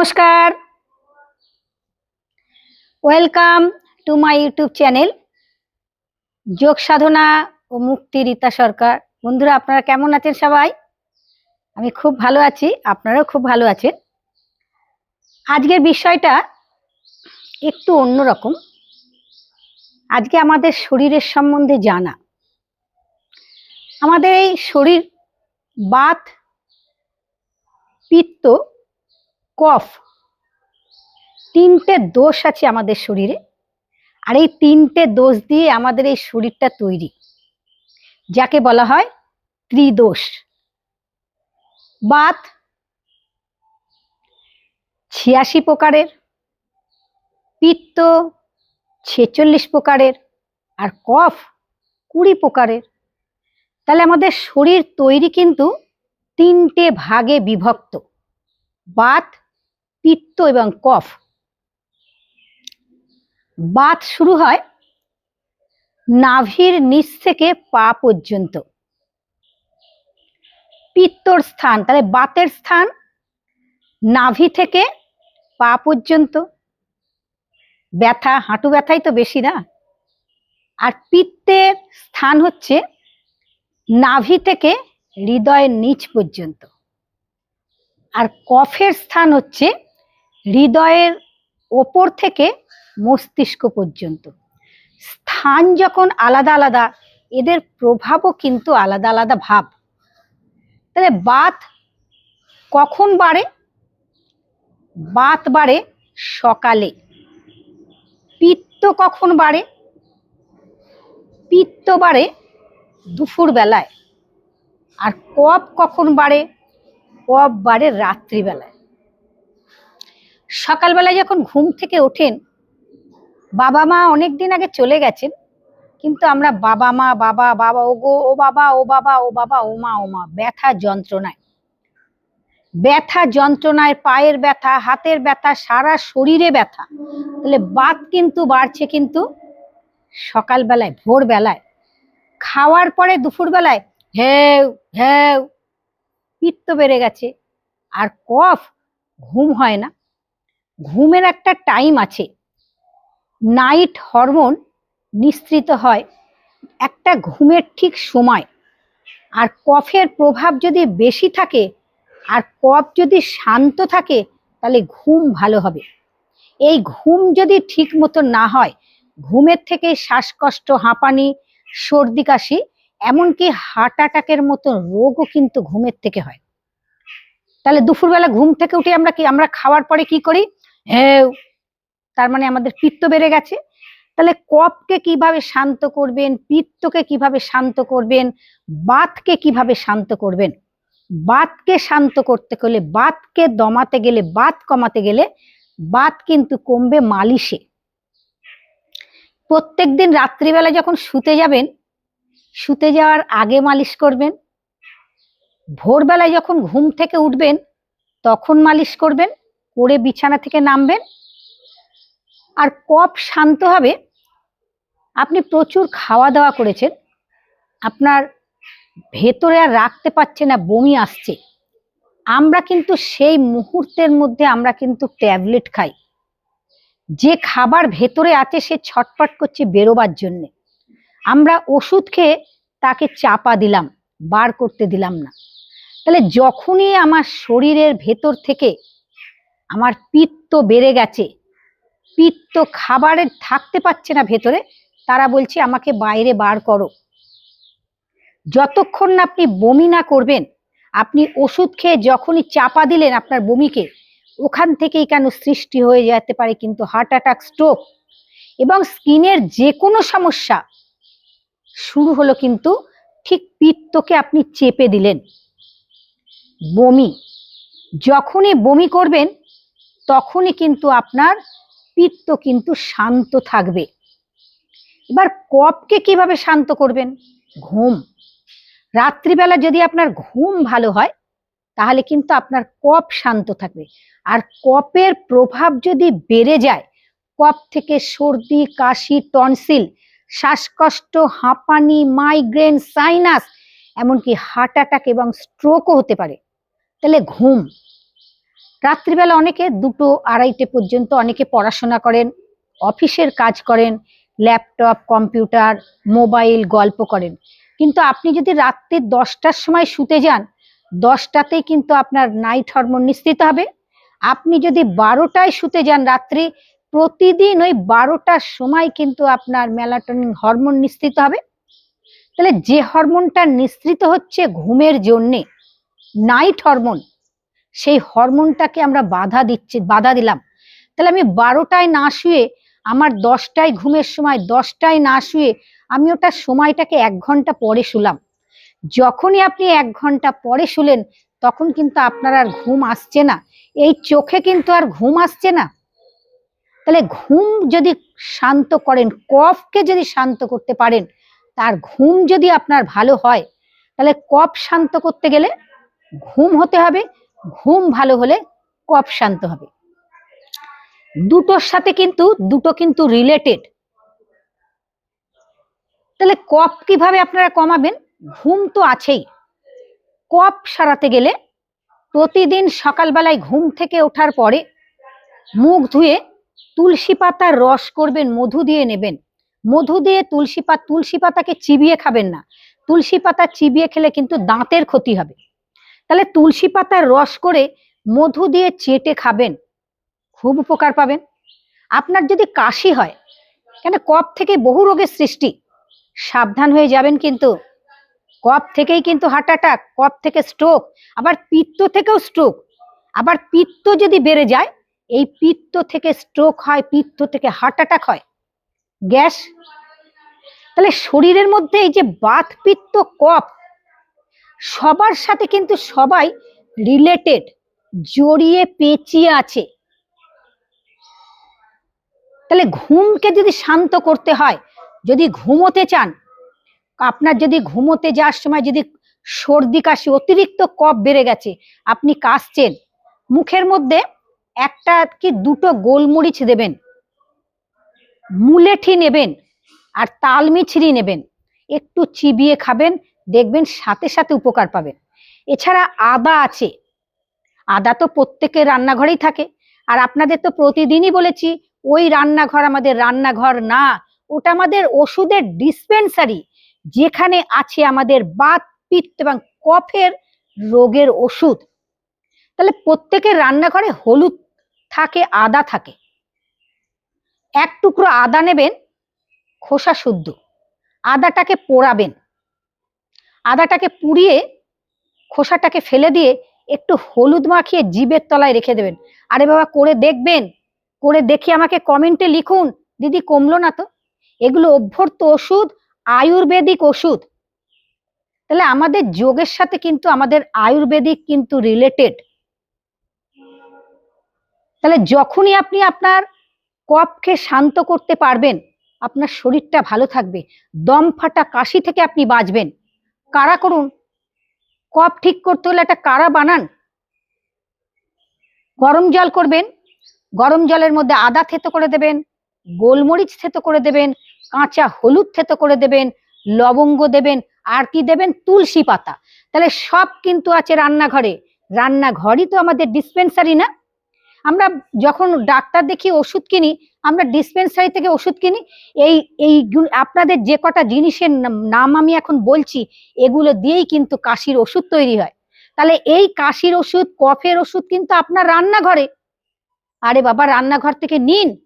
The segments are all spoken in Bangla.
নমস্কার। Welcome to my YouTube channel যোগ সাধনা ও মুক্তি রীতা সরকার। বন্ধুরা, আপনারা কেমন আছেন সবাই? আমি খুব ভালো আছি, আপনারাও খুব ভালো আছেন। আজকের বিষয়টা একটু অন্যরকম আজকে আমাদের শরীরের সম্বন্ধে জানা। আমাদের এই শরীর, বাত, পিত্ত কফ। তিনটে দোষ আছে আমাদের শরীরে, আর এই তিনটে দোষ দিয়ে আমাদের এই শরীরটা তৈরি, যাকে বলা হয় ত্রিদোষ। বাত ছিয়াশি প্রকারের, পিত্ত ছেচল্লিশ প্রকারের, আর কফ কুড়ি প্রকারের। তাহলে আমাদের শরীর তৈরি কিন্তু তিনটে ভাগে বিভক্ত, বাত পিত্ত এবং কফ। বাত শুরু হয় নাভির নিচ থেকে পা পর্যন্ত। পিত্তর স্থান, তাহলে বাতের স্থান নাভি থেকে পা পর্যন্ত। ব্যথা, হাঁটু ব্যথাই তো বেশি না? আর পিত্তের স্থান হচ্ছে নাভি থেকে হৃদয়ের নিচ পর্যন্ত। আর কফের স্থান হচ্ছে হৃদয়ের ওপর থেকে মস্তিষ্ক পর্যন্ত। স্থান যখন আলাদা আলাদা, এদের প্রভাবও কিন্তু আলাদা আলাদা ভাব। তাহলে বাত কখন বাড়ে? বাত বাড়ে সকালে। পিত্ত কখন বাড়ে? পিত্ত বাড়ে দুপুর বেলায় আর কফ কখন বাড়ে? কফ বাড়ে রাত্রিবেলায়। সকালবেলায় যখন ঘুম থেকে ওঠেন, বাবা মা অনেক দিন আগে চলে গেছেন, কিন্তু আমরা বাবা মা, বাবা বাবা ও গো ও বাবা ও বাবা ও বাবা, ও মা ও মা, ব্যথা যন্ত্রণায়। ব্যথা যন্ত্রণায়, পায়ের ব্যথা, হাতের ব্যথা, সারা শরীরে ব্যথা। তাহলে বাত কিন্তু বাড়ছে কিন্তু সকালবেলায়, ভোরবেলায়। খাওয়ার পরে দুপুরবেলায় হেউ হেউ, পিত্ত বেড়ে গেছে। আর কফ, ঘুম হয় না। ঘুমের একটা টাইম আছে। নাইট হরমোন নিঃসৃত হয়। একটা ঘুমের ঠিক সময়। আর কফের প্রভাব যদি বেশি থাকে, আর কফ যদি শান্ত থাকে, তাহলে ঘুম ভালো হবে। এই ঘুম যদি ঠিক মতো না হয়, ঘুমের থেকে শ্বাসকষ্ট, হাঁপানি, সর্দি, কাশি, এমনকি হার্ট অ্যাটাকের মতো রোগও কিন্তু ঘুমের থেকে হয়। তাহলে দুপুরবেলা ঘুম থেকে উঠে আমরা কি, আমরা খাওয়ার পরে কি করি? হ্যাঁ তার মানে আমাদের পিত্ত বেড়ে গেছে। তাহলে কফকে কীভাবে শান্ত করবেন, পিত্তকে কীভাবে শান্ত করবেন, বাতকে কীভাবে শান্ত করবেন? বাতকে শান্ত করতে গেলে, বাতকে দমাতে গেলে, বাত কমাতে গেলে, বাত কিন্তু কমবে মালিশে। প্রত্যেক দিন রাত্রিবেলা যখন শুতে যাবেন, শুতে যাওয়ার আগে মালিশ করবেন। ভোরবেলায় যখন ঘুম থেকে উঠবেন, তখন মালিশ করবেন। করে বিছানা থেকে নামবেন। আর কফ শান্ত হবে। আপনি প্রচুর খাওয়া দাওয়া করেছেন। আপনার ভেতরে আর রাখতে পারছে না, বমি আসছে। আমরা কিন্তু সেই মুহূর্তের মধ্যে আমরা কিন্তু ট্যাবলেট খাই। যে খাবার ভেতরে আছে সে ছটপট করছে বেরোবার জন্যে। আমরা ওষুধ খেয়ে তাকে চাপা দিলাম, বার করতে দিলাম না। তাহলে যখনই আমার শরীরের ভেতর থেকে আমার পিত্ত বেড়ে গেছে। পিত্ত খাবারে থাকতে পারছে না ভেতরে। তারা বলছে, আমাকে বাইরে বার করো। যতক্ষণ না আপনি বমি না করবেন, আপনি ওষুধ খেয়ে যখনই চাপা দিলেন আপনার বমিকে, ওখান থেকেই কেন সৃষ্টি হয়ে যেতে পারে কিন্তু হার্ট অ্যাটাক, স্ট্রোক এবং স্কিনের যে কোনো সমস্যা শুরু হলো কিন্তু ঠিক পিত্তকে আপনি চেপে দিলেন। বমি, যখনই বমি করবেন তখনই কিন্তু আপনার পিত্ত কিন্তু শান্ত থাকবে। এবার কফকে কীভাবে শান্ত করবেন? ঘুম। রাত্রিবেলা যদি আপনার ঘুম ভালো হয়, তাহলে কিন্তু আপনার কফ শান্ত থাকবে। আর কফের প্রভাব যদি বেড়ে যায় কফ থেকে সর্দি, কাশি, টনসিল, শ্বাসকষ্ট, হাঁপানি, মাইগ্রেন, সাইনাস, এমনকি হার্ট অ্যাটাক এবং স্ট্রোকও হতে পারে। তাহলে ঘুম। রাত্রিবেলা অনেকে দুটো আড়াইটে পর্যন্ত অনেকে পড়াশোনা করেন, অফিসের কাজ করেন, ল্যাপটপ, কম্পিউটার, মোবাইল, গল্প করেন। কিন্তু আপনি যদি রাত্রি দশটার সময় শুতে যান, দশটাতেই কিন্তু আপনার নাইট হরমোন নিঃসৃত হবে। আপনি যদি বারোটায় শুতে যান রাত্রি, প্রতিদিন ওই বারোটার সময় কিন্তু আপনার মেলাটোনিন হরমোন নিঃসৃত হবে। তাহলে যে হরমোনটা নিঃসৃত হচ্ছে ঘুমের জন্যে, নাইট হরমোন সেই হরমোনটাকে আমরা বাধা দিচ্ছি, বাধা দিলাম। তাহলে আমি বারোটায় না শুয়ে, আমার দশটায় ঘুমের সময় দশটায় না শুয়ে আমি ওটা সময়টাকে এক ঘণ্টা পরে শুলাম। যখনই আপনি এক ঘণ্টা পরে শুলেন, তখন কিন্তু আপনার আর ঘুম আসছে না। এই চোখে কিন্তু আর ঘুম আসছে না। তাহলে ঘুম যদি শান্ত করেন, কফকে যদি শান্ত করতে পারেন, তার ঘুম যদি আপনার ভালো হয়, তাহলে কফ শান্ত করতে গেলে ঘুম হতে হবে। ঘুম ভালো হলে কফ শান্ত হবে। দুটোর সাথে কিন্তু, দুটো কিন্তু রিলেটেড তাহলে কফ কীভাবে আপনারা কমাবেন? ঘুম তো আছেই। কফ সারাতে গেলে প্রতিদিন সকালবেলায় ঘুম থেকে ওঠার পরে মুখ ধুয়ে তুলসী পাতার রস করবেন, মধু দিয়ে নেবেন। মধু দিয়ে তুলসী পাতা তুলসী পাতাকে চিবিয়ে খাবেন না। তুলসী পাতা চিবিয়ে খেলে কিন্তু দাঁতের ক্ষতি হবে। তাহলে তুলসী পাতার রস করে মধু দিয়ে চেটে খাবেন, খুব উপকার পাবেন। আপনার যদি কাশি হয়, কেন কফ থেকে বহু রোগের সৃষ্টি, সাবধান হয়ে যাবেন কিন্তু। কফ থেকেই কিন্তু হার্ট অ্যাটাক কফ থেকে স্ট্রোক আবার পিত্ত থেকেও স্ট্রোক আবার পিত্ত যদি বেড়ে যায়, এই পিত্ত থেকে স্ট্রোক হয়, পিত্ত থেকে হার্ট অ্যাটাক হয়, গ্যাস। তাহলে শরীরের মধ্যে এই যে বাত পিত্ত, কফ সবার সাথে কিন্তু সবাই রিলেটেড জড়িয়ে পেঁচিয়ে আছে। তাহলে ঘুমকে যদি শান্ত করতে হয়, যদি ঘুমোতে চান, আপনার যদি ঘুমোতে যাওয়ার সময় যদি সর্দি কাশি, অতিরিক্ত কফ বেড়ে গেছে, আপনি কাশছেন, মুখের মধ্যে একটা কি দুটো গোলমরিচ দেবেন, মুলেঠি নেবেন, আর তালমিছরি নেবেন, একটু চিবিয়ে খাবেন দেখবেন সাথে সাথে উপকার পাবেন। এছাড়া আদা আছে। আদা তো প্রত্যেকের রান্নাঘরেই থাকে। আর আপনাদের তো প্রতিদিনই বলেছি, ওই রান্নাঘর আমাদের রান্নাঘর না। ওটা আমাদের ওষুধের ডিসপেন্সারি যেখানে আছে আমাদের বাত, পিত্ত এবং কফের রোগের ওষুধ। তাহলে প্রত্যেকের রান্নাঘরে হলুদ থাকে, আদা থাকে। এক টুকরো আদা নেবেন, খোসা শুদ্ধ। আদাটাকে পোড়াবেন। আদাটাকে পুড়িয়ে খোসাটাকে ফেলে দিয়ে একটু হলুদ মাখিয়ে জিভের তলায় রেখে দেবেন। আরে বাবা, করে দেখবেন, করে দেখে আমাকে কমেন্টে লিখুন। দিদি কমলো না তো? এগুলো অভ্যর্ত ওষুধ, আয়ুর্বেদিক ওষুধ। তাহলে আমাদের যোগের সাথে কিন্তু আমাদের আয়ুর্বেদিক কিন্তু রিলেটেড তাহলে যখনই আপনি আপনার কফকে শান্ত করতে পারবেন, আপনার শরীরটা ভালো থাকবে। দম ফাটা কাশি থেকে আপনি বাঁচবেন। কারা করুন? কফ ঠিক করতে হলে একটা কারা বানান। গরম জল করবেন, গরম জলের মধ্যে আদা থেতো করে দেবেন, গোলমরিচ থেতো করে দেবেন, কাঁচা হলুদ থেতো করে দেবেন, লবঙ্গ দেবেন, আর কি দেবেন? তুলসী পাতা। তাহলে সব কিন্তু আছে রান্নাঘরে। রান্নাঘরই তো আমাদের ডিসপেন্সারি না। আমরা যখন ডাক্তার দেখি ওষুধ কিনি আমরা ডিসপেন্সারি থেকে ওষুধ কিনি। এই এই আপনাদের যে কটা জিনিসের নাম- আমি এখন বলছি, এগুলো দিয়েই কিন্তু কাশির ওষুধ তৈরি হয়। তাহলে এই কাশির ওষুধ, কফের ওষুধ কিন্তু আপনার রান্নাঘরে। আরে বাবা, রান্নাঘর থেকে নিন।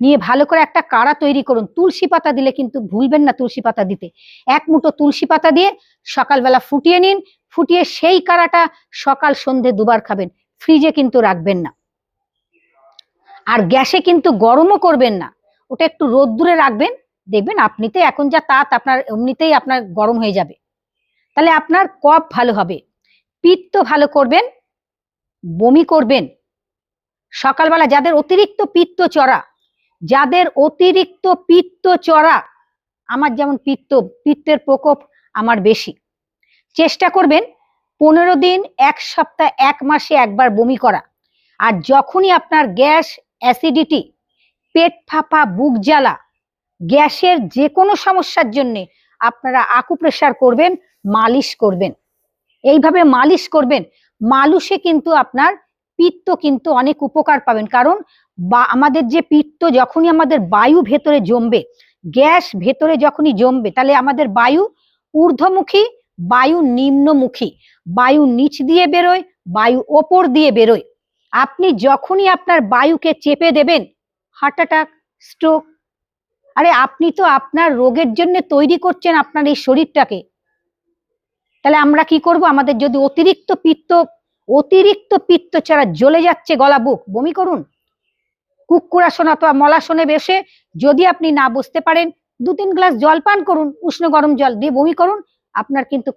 নিয়ে ভালো করে একটা কাড়া তৈরি করুন। তুলসী পাতা দিলে কিন্তু ভুলবেন না তুলসী পাতা দিতে। এক মুঠো তুলসী পাতা দিয়ে সকালবেলা ফুটিয়ে নিন। ফুটিয়ে সেই কাড়াটা সকাল সন্ধে দুবার খাবেন। ফ্রিজে কিন্তু রাখবেন না। আর গ্যাসে কিন্তু গরমও করবেন না। ওটা একটু রোদ্দুরে রাখবেন, দেখবেন আপনিতে এখন যা তাত আপনার এমনিতেই আপনার গরম হয়ে যাবে। তাহলে আপনার কফ ভালো হবে, পিত্ত ভালো করবেন, বমি করবেন। সকালবেলা যাদের অতিরিক্ত পিত্ত চড়া, যাদের অতিরিক্ত পিত্ত চড়া, আমার যেমন পিত্ত, পিত্তের প্রকোপ আমার বেশি। চেষ্টা করবেন পনেরো দিন, এক সপ্তাহ, এক মাসে একবার বমি করা। আর যখনই আপনার গ্যাস অ্যাসিডিটি, পেট ফাঁপা, বুক জ্বালা, গ্যাসের যে কোনো সমস্যার জন্যে আপনারা আকুপ্রেশার করবেন, মালিশ করবেন। এইভাবে মালিশ করবেন, মালুষে কিন্তু আপনার পিত্ত কিন্তু অনেক উপকার পাবেন। কারণ বা, আমাদের যে পিত্ত যখনই আমাদের বায়ু ভেতরে জমবে, গ্যাস ভেতরে যখনই জমবে, তাহলে আমাদের বায়ু ঊর্ধ্বমুখী, বায়ু নিম্নমুখী, বায়ু নিচ দিয়ে বেরোয়, বায়ু ওপর দিয়ে বেরোয়। আপনি যখনই আপনার বায়ুকে চেপে দেবেন হার্ট অ্যাটাক স্ট্রোক আরে আপনি তো আপনার রোগের জন্য তৈরি করছেন আপনার এই শরীরটাকে। তাহলে আমরা কি করব? আমাদের যদি অতিরিক্ত পিত্ত অতিরিক্ত পিত্ত ছাড়া জ্বলে যাচ্ছে গলা বুক, বমি করুন। কুকুরাসন অথবা মলাসনে বসে, যদি আপনি না বুঝতে পারেন দু তিন গ্লাস জল পান করুন, উষ্ণ গরম জল দিয়ে বমি করুন, আপনার কিন্তু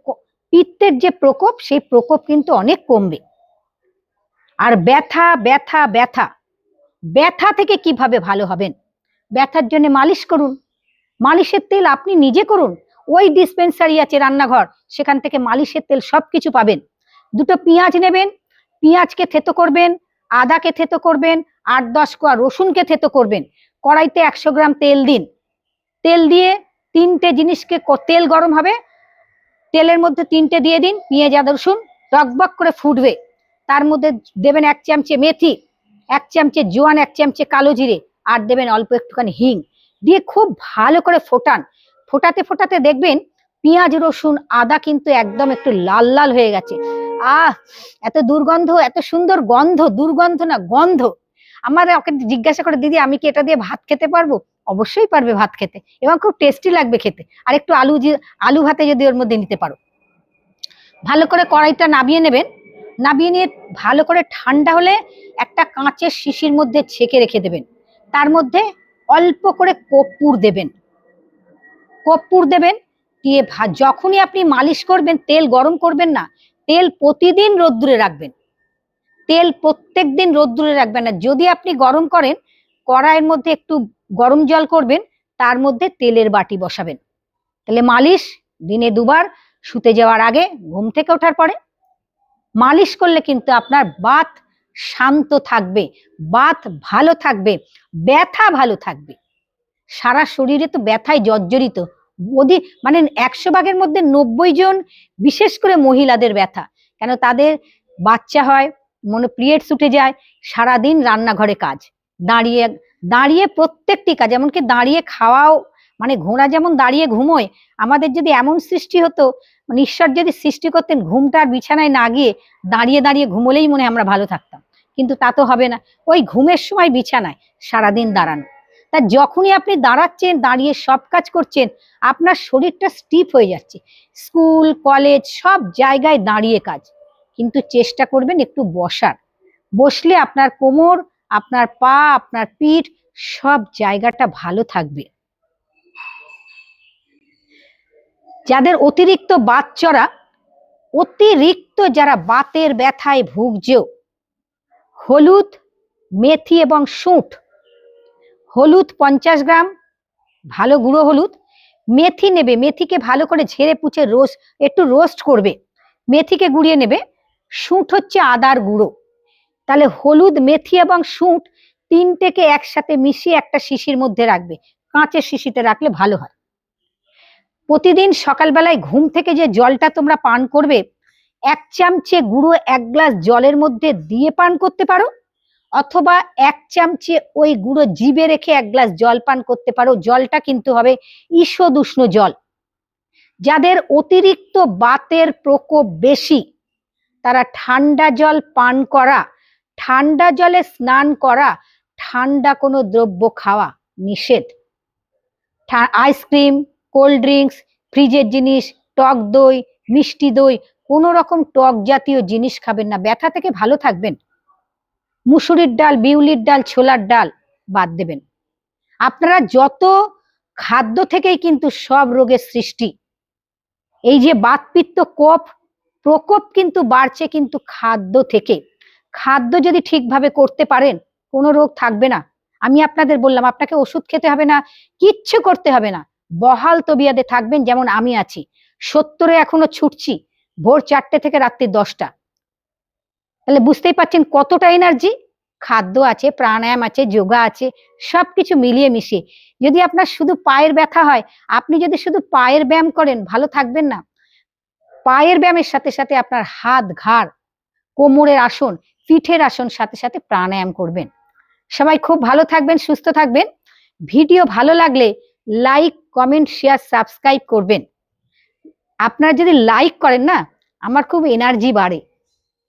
পিত্তের যে প্রকোপ, সেই প্রকোপ কিন্তু অনেক কমবে। আর ব্যথা ব্যথা ব্যথা। ব্যথা থেকে কীভাবে ভালো হবেন? ব্যথার জন্য মালিশ করুন। মালিশের তেল আপনি নিজে করুন। ওই ডিসপেন্সারি আছে রান্নাঘর। সেখান থেকে মালিশের তেল সবকিছু পাবেন। দুটো পেঁয়াজ নেবেন, পেঁয়াজকে থেতো করবেন, আদাকে থেতো করবেন, আট দশ কোয়া রসুনকে থেতো করবেন। কড়াইতে একশো গ্রাম তেল দিন। তেল দিয়ে তিনটে জিনিসকে তেল গরম হবে। তেলের মধ্যে তিনটে দিয়ে দিন, পেঁয়াজ আদা রসুন। টকবক করে ফুটবে। তার মধ্যে দেবেন এক চামচে মেথি, এক চামচে জোয়ান, এক চামচে কালো জিরে আর দেবেন অল্প একটুখানি হিং। দিয়ে খুব ভালো করে ফোটান। ফোটাতে ফোটাতে দেখবেন পেঁয়াজ, রসুন, আদা কিন্তু একদম একটু লাল লাল হয়ে গেছে। আহ, এত দুর্গন্ধ, এত সুন্দর গন্ধ, দুর্গন্ধ না, গন্ধ। আমার ওকে জিজ্ঞাসা করে, দিদি, আমি কি এটা দিয়ে ভাত খেতে পারব? অবশ্যই পারবে ভাত খেতে। এবং খুব টেস্টি লাগবে খেতে। আর একটু আলু আলু ভাতে যদি ওর মধ্যে নিতে পারো। ভালো করে কড়াইটা নামিয়ে নেবেন। নামিয়ে নিয়ে ভালো করে ঠান্ডা হলে একটা কাঁচের শিশির মধ্যে ছেঁকে রেখে দেবেন। তার মধ্যে অল্প করে কর্পূর দেবেন। কর্পূর দেবেন, দিয়ে যখনই আপনি মালিশ করবেন, তেল গরম করবেন না, তেল প্রতিদিন রোদ্দুরে রাখবেন। তেল প্রত্যেক দিন রোদ্দুরে রাখবেন না। যদি আপনি গরম করেন, কড়াইয়ের মধ্যে একটু গরম জল করবেন, তার মধ্যে তেলের বাটি বসাবেন। তাহলে মালিশ দিনে দুবার, শুতে যাওয়ার আগে ঘুম থেকে ওঠার পরে মালিশ করলে কিন্তু আপনার বাত শান্ত থাকবে, বাত ভালো থাকবে, ব্যথা ভালো থাকবে। সারা শরীরে তো ব্যথায় জর্জরিত। অধি মানে একশো ভাগের মধ্যে নব্বই জন বিশেষ করে মহিলাদের ব্যথা। কেন তাদের বাচ্চা হয় মনে পিরিয়ডস উঠে যায়, সারাদিন রান্নাঘরে কাজ। দাঁড়িয়ে দাঁড়িয়ে প্রত্যেকটি কাজ, এমনকি দাঁড়িয়ে খাওয়াও মানে ঘোড়া যেমন দাঁড়িয়ে ঘুমোয়, আমাদের যদি এমন সৃষ্টি হতো মানে ঈশ্বর যদি সৃষ্টি করতেন, ঘুমটা আর বিছানায় না গিয়ে দাঁড়িয়ে দাঁড়িয়ে ঘুমোলেই মনে আমরা ভালো থাকতাম। কিন্তু তা তো হবে না। ওই ঘুমের সময় বিছানায় সারাদিন দাঁড়ানো। তা যখনই আপনি দাঁড়াচ্ছেন, দাঁড়িয়ে সব কাজ করছেন, আপনার শরীরটা স্টিফ হয়ে যাচ্ছে। স্কুল, কলেজ সব জায়গায় দাঁড়িয়ে কাজ। কিন্তু চেষ্টা করবেন একটু বসার। বসলে আপনার কোমর, আপনার পা, আপনার পিঠ সব জায়গাটা ভালো থাকবে। যাদের অতিরিক্ত বাত চড়া, অতিরিক্ত যারা বাতের ব্যথায় ভুগছে, হলুদ, মেথি এবং সুঁট, হলুদ পঞ্চাশ গ্রাম, ভালো গুঁড়ো হলুদ, মেথি নেবে, মেথিকে ভালো করে ঝেড়ে পুছে রোস্ট, একটু রোস্ট করবে, মেথিকে গুঁড়িয়ে নেবে, সুঁট হচ্ছে আদার গুঁড়ো, তাহলে হলুদ, মেথি এবং সুঁট তিনটেকে একসাথে মিশিয়ে একটা শিশির মধ্যে রাখবে, কাঁচের শিশিতে রাখলে ভালো হয়। প্রতিদিন সকালবেলায় ঘুম থেকে যে জলটা তোমরা পান করবে, এক চামচে গুঁড়ো এক গ্লাস জলের মধ্যে দিয়ে পান করতে পারো, অথবা এক চামচে ওই গুঁড়ো জিবে রেখে এক গ্লাস জল পান করতে পারো। জলটা কিন্তু হবে ঈষদুষ্ণ জল। যাদের অতিরিক্ত বাতের প্রকোপ বেশি, তারা ঠান্ডা জল পান করা, ঠান্ডা জলে স্নান করা, ঠান্ডা কোনো দ্রব্য খাওয়া নিষেধ। আইসক্রিম কোল্ড ড্রিঙ্কস ফ্রিজের জিনিস, টক দই, মিষ্টি দই কোনো রকম টক জাতীয় জিনিস খাবেন না। ব্যথা থেকে ভালো থাকবেন। মুসুরির ডাল, বিউলির ডাল, ছোলার ডাল বাদ দেবেন। আপনারা যত খাদ্য থেকেই কিন্তু সব রোগের সৃষ্টি। এই যে বাতপিত্ত কোপ প্রকোপ কিন্তু বাড়ছে কিন্তু খাদ্য থেকে। খাদ্য যদি ঠিকভাবে করতে পারেন, কোনো রোগ থাকবে না। আমি আপনাদের বললাম, আপনাকে ওষুধ খেতে হবে না, কিচ্ছু করতে হবে না। বহাল তবিয়াদে থাকবেন যেমন আমি আছি। সত্তরে এখনও ছুটছি, ভোর চারটে থেকে রাত্রি দশটা। তাহলে বুঝতেই পারছেন কতটা এনার্জি খাদ্য আছে, প্রাণায়াম আছে, যোগা আছে, সবকিছু মিলিয়ে মিশিয়ে। যদি আপনার শুধু পায়ের ব্যথা হয়, আপনি যদি শুধু পায়ের ব্যায়াম করেন, ভালো থাকবেন না। পায়ের ব্যায়ামের সাথে সাথে আপনার হাত ঘাড়, কোমরের আসন, পিঠের আসন সাথে সাথে প্রাণায়াম করবেন। সবাই খুব ভালো থাকবেন, সুস্থ থাকবেন। ভিডিও ভালো লাগলে লাইক কমেন্ট শেয়ার সাবস্ক্রাইব করবেন। আপনারা যদি লাইক করেন না, আমার খুব এনার্জি বাড়ে।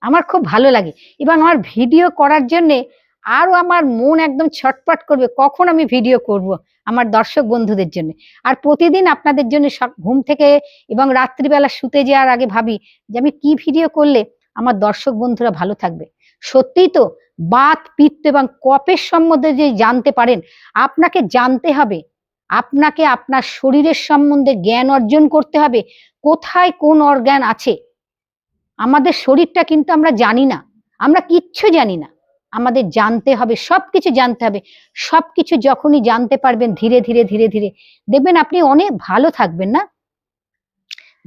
আমার খুব ভালো লাগে। এবং আমার ভিডিও করার জন্যে আরও আমার মন একদম ছটপট করবে, কখন আমি ভিডিও করব আমার দর্শক বন্ধুদের জন্য। আর প্রতিদিন আপনাদের জন্য ঘুম থেকে এবং রাত্রিবেলা শুতে যাওয়ার আগে ভাবি যে আমি কি ভিডিও করলে আমার দর্শক বন্ধুরা ভালো থাকবে। সত্যিই তো বাত, পিত্ত এবং কপের সম্বন্ধে যে জানতে পারেন, আপনাকে জানতে হবে আপনাকে আপনার শরীরের সম্বন্ধে জ্ঞান অর্জন করতে হবে। কোথায় কোন অর্গান আছে? আমাদের শরীরটা কিন্তু আমরা জানি না। আমরা কিচ্ছু জানি না। আমাদের জানতে হবে সব কিছু জানতে হবে। সব কিছু যখনই জানতে পারবেন ধীরে ধীরে ধীরে ধীরে। দেখবেন আপনি অনেক ভালো থাকবেন না?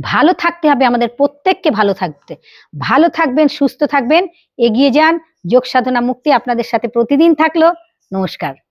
ভালো থাকতে হবে আমাদের প্রত্যেককে ভালো থাকতে। ভালো থাকবেন, সুস্থ থাকবেন, এগিয়ে যান। যোগ সাধনা মুক্তি আপনাদের সাথে প্রতিদিন থাকল। নমস্কার।